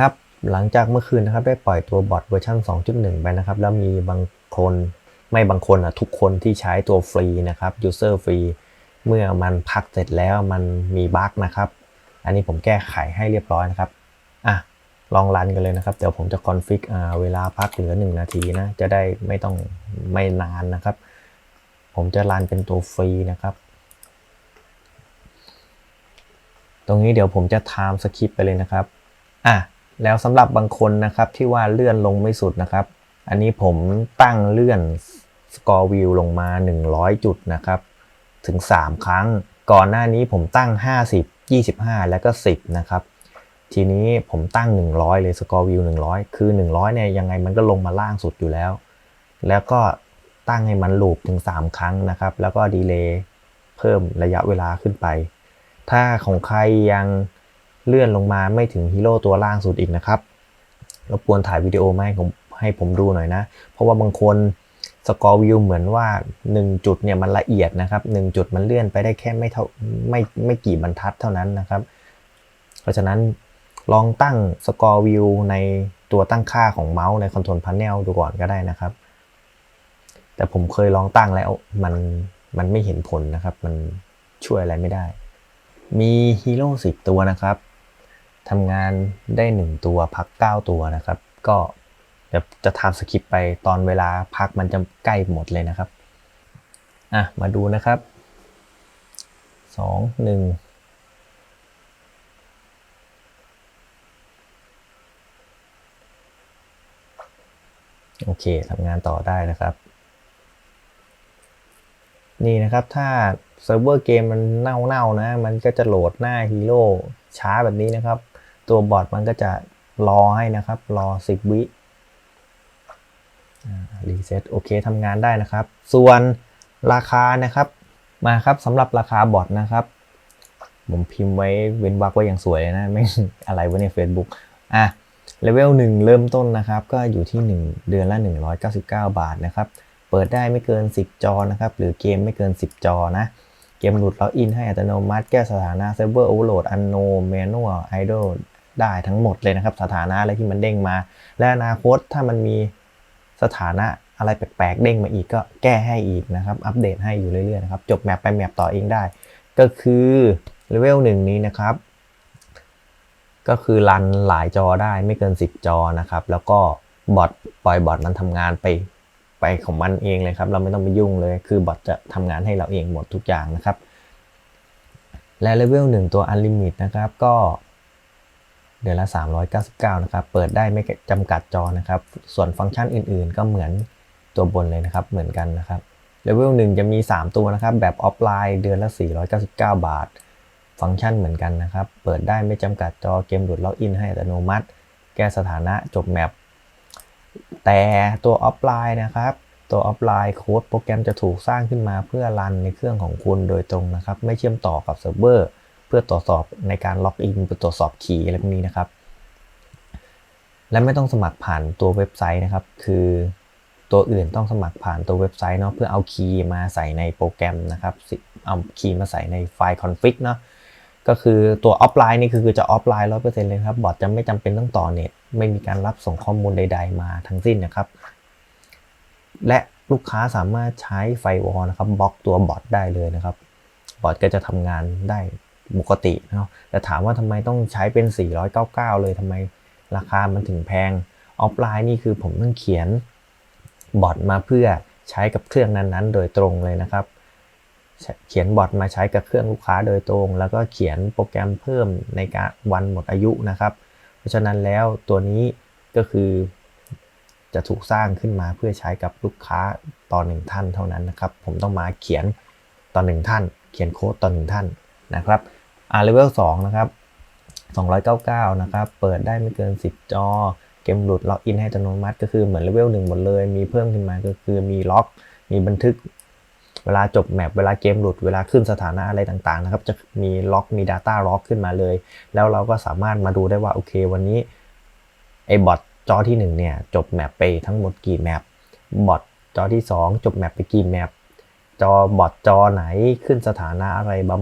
ครับ หลังจากเมื่อคืนนะครับได้ปล่อยตัวบอทเวอร์ชัน2.1 ไปนะครับ แล้วมีบางคนไม่บางคนอะทุกคนที่ใช้ตัวฟรีนะครับ user ฟรีเมื่อมันพักเสร็จแล้วมันมีบั๊กนะครับ อันนี้ผมแก้ไขให้เรียบร้อยนะครับอะลองรันกันเลยนะครับ เดี๋ยวผมจะคอนฟิกอ่าเวลาพักเหลือ 1 นาทีนะ จะได้ไม่ต้องไม่นานนะครับ ผมจะรันเป็นตัวฟรีนะครับ ตรงนี้เดี๋ยวผมจะ time skip ไปเลยนะครับ อะ แล้วสำหรับบางคนนะครับที่ว่าเลื่อนลงไม่สุดนะครับ อันนี้ผมตั้งเลื่อน score view ลงมา 100 จุดนะครับ ถึง 3 ครั้ง ก่อนหน้านี้ผมตั้ง 50 25 แล้วก็ 10 นะครับ ทีนี้ผมตั้ง 100 เลย score view 100 คือ 100 เนี่ยยังไงมันก็ลงมาล่างสุดอยู่แล้ว แล้วก็ตั้งให้มันลูปถึง 3 ครั้งนะครับ แล้วก็ดีเลย์เพิ่มระยะเวลาขึ้นไป ถ้าของใครยัง เลื่อนลงมาไม่ถึงฮีโร่ตัวล่างสุดอีกนะครับรบกวนถ่ายวิดีโอมาให้ผมให้ผมดูหน่อยนะ เพราะว่าบางคนสกอร์วิวเหมือนว่า 1 จุดเนี่ยมันละเอียดนะครับ 1 จุดมันเลื่อนไปได้แค่ไม่เท่าไม่ไม่กี่บรรทัดเท่านั้นนะครับ เพราะฉะนั้นลองตั้งสกอร์วิวในตัวตั้งค่าของเมาส์ในคอนโทรลพา n เนลดูก่อนก็ได้นะครับ แต่ผมเคยลองตั้งแล้วมันมันไม่เห็นผลนะครับ มันช่วยอะไรไม่ได้ มีฮีโร่สิบตัวนะครับ ทำงานได้ 1 ตัวพัก 9 ตัวนะครับ ก็เดี๋ยวจะทำสคริปต์ไปตอนเวลาพักมันจะใกล้หมดเลยนะครับอะมาดูนะครับ 2 1โอเคทำงานต่อได้นะครับ นี่นะครับถ้าเซิร์ฟเวอร์เกมมันเน่าๆนะ มันก็จะโหลดหน้าฮีโร่ช้าแบบนี้นะครับ ตัวบอทมันก็จะรอให้นะครับ รอ 10 วิรีเซ็ตโอเคทำงานได้นะครับ ส่วนราคานะครับมาครับสำหรับราคาบอทนะครับ ผมพิมพ์ไว้เว้นวรรคไว้อย่างสวยนะไม่อะไรไว้ใน Facebook อะเลเวล1เริ่มต้นนะครับ ก็อยู่ที่ 1 เดือนละ 199 บาทนะครับ เปิดได้ไม่เกิน 10 จอนะครับ หรือเกมไม่เกิน 10 จอนะ เกมหลุดล็อกอินให้อัตโนมัติ แก้สถานะเซิร์ฟเวอร์โอเวอร์โหลดอันโนเมนูไอดอล ได้ทั้งหมดเลยนะครับ สถานะอะไรที่มันเด้งมา และอนาคตถ้ามันมีสถานะอะไรแปลกๆ เด้งมาอีกก็แก้ให้อีกนะครับ อัปเดตให้อยู่เรื่อยๆนะครับจบแมปไปแมปต่อเองได้ ก็คือเลเวลหนึ่งนี้นะครับ ก็คือรันหลายจอได้ไม่เกิน 10 จอนะครับ แล้วก็บอทปล่อยบอทมันทำงานไปไปของมันเองเลยครับ เราไม่ต้องไปยุ่งเลย คือบอทจะทำงานให้เราเองหมดทุกอย่างนะครับ และเลเวล1ตัว Unlimit นะครับ ก็ เดือนละ 399 นะครับ เปิดได้ไม่จำกัดจอนะครับ ส่วนฟังก์ชันอื่นๆ ก็เหมือนตัวบนเลยนะครับ เหมือนกันนะครับเลเวล1จะมี 3 ตัวนะครับ แบบออฟไลน์เดือนละ 499 บาท ฟังก์ชันเหมือนกันนะครับ เปิดได้ไม่จำกัดจอเกมหลุดล็อกอินให้อัตโนมัติ แก้สถานะจบแมปแต่ตัวออฟไลน์นะครับ ตัวออฟไลน์โค้ดโปรแกรมจะถูกสร้างขึ้นมาเพื่อรันในเครื่องของคุณโดยตรงนะครับ ไม่เชื่อมต่อกับเซิร์ฟเวอร์ เพื่อตรวจสอบในการล็อกอินเพื่อตรวจสอบคีย์อะไรพวกนี้นะครับ และไม่ต้องสมัครผ่านตัวเว็บไซต์นะครับ คือตัวอื่นต้องสมัครผ่านตัวเว็บไซต์เนาะเพื่อเอาคีย์มาใส่ในโปรแกรมนะครับเอาคีย์มาใส่ในไฟล์คอนฟิกเนาะก็คือตัวออฟไลน์นี่คือจะออฟไลน์ร้อยเปอร์เซ็นต์เลยครับบอทจะไม่จำเป็นต้องต่อเน็ตไม่มีการรับส่งข้อมูลใด ๆ มาทั้งสิ้นนะครับ และลูกค้าสามารถใช้ไฟวอลนะครับบล็อกตัวบอทได้เลยนะครับ บอทก็จะทำงานได้ ปกตินะแต่ถามว่าทำไมต้องใช้เป็น 499 เลยทำไมราคามันถึงแพง ออฟไลน์นี่คือผมต้องเขียนบอทมาเพื่อใช้กับเครื่องนั้นๆ โดยตรงเลยนะครับ เขียนบอทมาใช้กับเครื่องลูกค้าโดยตรง แล้วก็เขียนโปรแกรมเพิ่มในการวันหมดอายุนะครับ เพราะฉะนั้นแล้วตัวนี้ก็คือจะถูกสร้างขึ้นมาเพื่อใช้กับลูกค้าต่อหนึ่งท่านเท่านั้นนะครับ ผมต้องมาเขียนต่อหนึ่งท่าน เขียนโค้ดต่อหนึ่งท่านนะครับ อ่าเลเวล2นะครับ 299 นะครับ เปิดได้ไม่เกิน 10 จอ เกมหลุดล็อกอินให้อัตโนมัติ ก็คือเหมือนเลเวล1หมดเลย มีเพิ่มขึ้นมาก็คือมีล็อก มีบันทึก เวลาจบแมปเวลาเกมหลุด เวลาขึ้นสถานะอะไรต่างๆนะครับ จะมีล็อก มี Data ล็อกขึ้นมาเลย แล้วเราก็สามารถมาดูได้ว่าโอเค วันนี้ไอ้บอทจอที่ 1 เนี่ย จบแมปไปทั้งหมดกี่แมป บอทจอที่ 2 จบแมปไปกี่แมป จอบอทจอไหนขึ้นสถานะอะไรบ้าง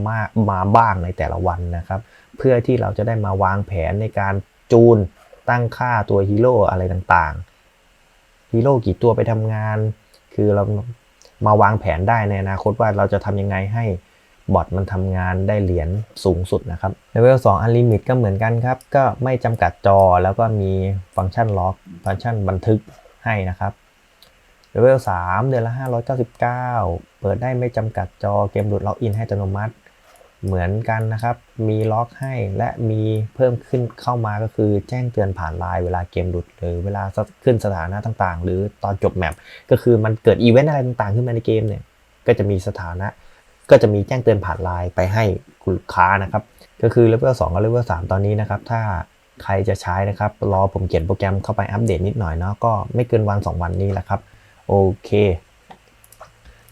มาบ้างในแต่ละวันนะครับ เพื่อที่เราจะได้มาวางแผนในการจูนตั้งค่าตัวฮีโร่อะไรต่างๆฮีโร่กี่ตัวไปทำงาน คือเรามาวางแผนได้ในอนาคตว่าเราจะทำยังไงให้บอทมันทำงานได้เหรียญสูงสุดนะครับเลเวล2 Unlimit ก็เหมือนกันครับ ก็ไม่จำกัดจอแล้วก็มีฟังก์ชันล็อก ฟังก์ชันบันทึกให้นะครับ เลเวล3เดือนละ 599 เปิดได้ไม่จำกัดจอเกมหลุดล็อกอินให้อัตโนมัติ เหมือนกันนะครับ มีล็อกให้และมีเพิ่มขึ้นเข้ามาก็คือแจ้งเตือนผ่านไลน์เวลาเกมหลุดหรือเวลาขึ้นสถานะต่างๆ หรือตอนจบแมปก็คือมันเกิดอีเวนต์อะไรต่างๆ ขึ้นมาในเกมเนี่ยก็จะมีสถานะ ก็จะมีแจ้งเตือนผ่านไลน์ไปให้คุณลูกค้านะครับ ก็คือเลเวล2กับเลเวล3ตอนนี้นะครับ ถ้าใครจะใช้นะครับ รอผมเขียนโปรแกรมเข้าไปอัปเดตนิดหน่อยเนาะก็ไม่เกินวัน 2 วันนี้แหละครับ โอเค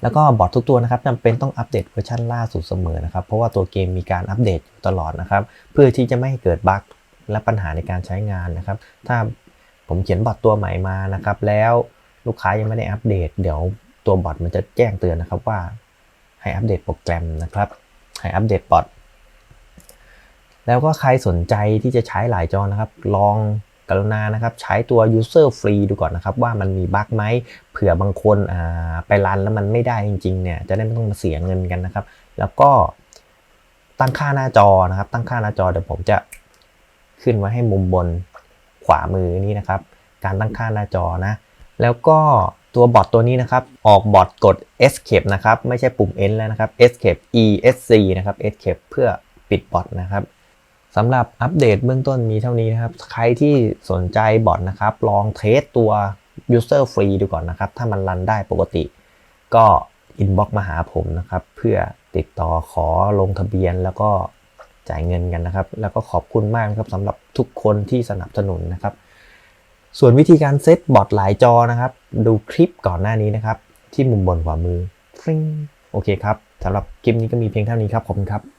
แล้วก็บอททุกตัวนะครับจำเป็นต้องอัปเดตเวอร์ชันล่าสุดเสมอนะครับ เพราะว่าตัวเกมมีการอัปเดตตลอดนะครับ เพื่อที่จะไม่ให้เกิดบั๊กและปัญหาในการใช้งานนะครับ ถ้าผมเขียนบอทตัวใหม่มานะครับ แล้วลูกค้ายังไม่ได้อัปเดต เดี๋ยวตัวบอทมันจะแจ้งเตือนนะครับว่าให้อัปเดตโปรแกรมนะครับ ให้อัปเดตบอทแล้วก็ใครสนใจที่จะใช้หลายจอนะครับ ลอง กรุณานะครับใช้ตัว user free ดูก่อนนะครับว่ามันมีบั๊กไหมเผื่อบางคนไปรันแล้วมันไม่ได้จริงๆเนี่ยจะได้ไม่ต้องมาเสียเงินกันนะครับ แล้วก็ตั้งค่าหน้าจอนะครับ ตั้งค่าหน้าจอเดี๋ยวผมจะขึ้นไว้ให้มุมบนขวามือนี้นะครับ การตั้งค่าหน้าจอนะ แล้วก็ตัวบอทตัวนี้นะครับ ออกบอทกด escape นะครับ ไม่ใช่ปุ่ม N แล้วนะครับ escape esc นะครับ escape เพื่อปิดบอทนะครับ สำหรับอัปเดตเบื้องต้นมีเท่านี้นะครับ ใครที่สนใจบอทนะครับ ลองเทสตัว user free ดูก่อนนะครับ ถ้ามันรันได้ปกติ ก็ inbox มาหาผมนะครับ เพื่อติดต่อขอลงทะเบียนแล้วก็จ่ายเงินกันนะครับ แล้วก็ขอบคุณมากครับสำหรับทุกคนที่สนับสนุนนะครับ ส่วนวิธีการเซตบอทหลายจอนะครับ ดูคลิปก่อนหน้านี้นะครับ ที่มุมบนขวามือฟริงโอเคครับสำหรับคลิปนี้ก็มีเพียงเท่านี้ครับขอบคุณครับ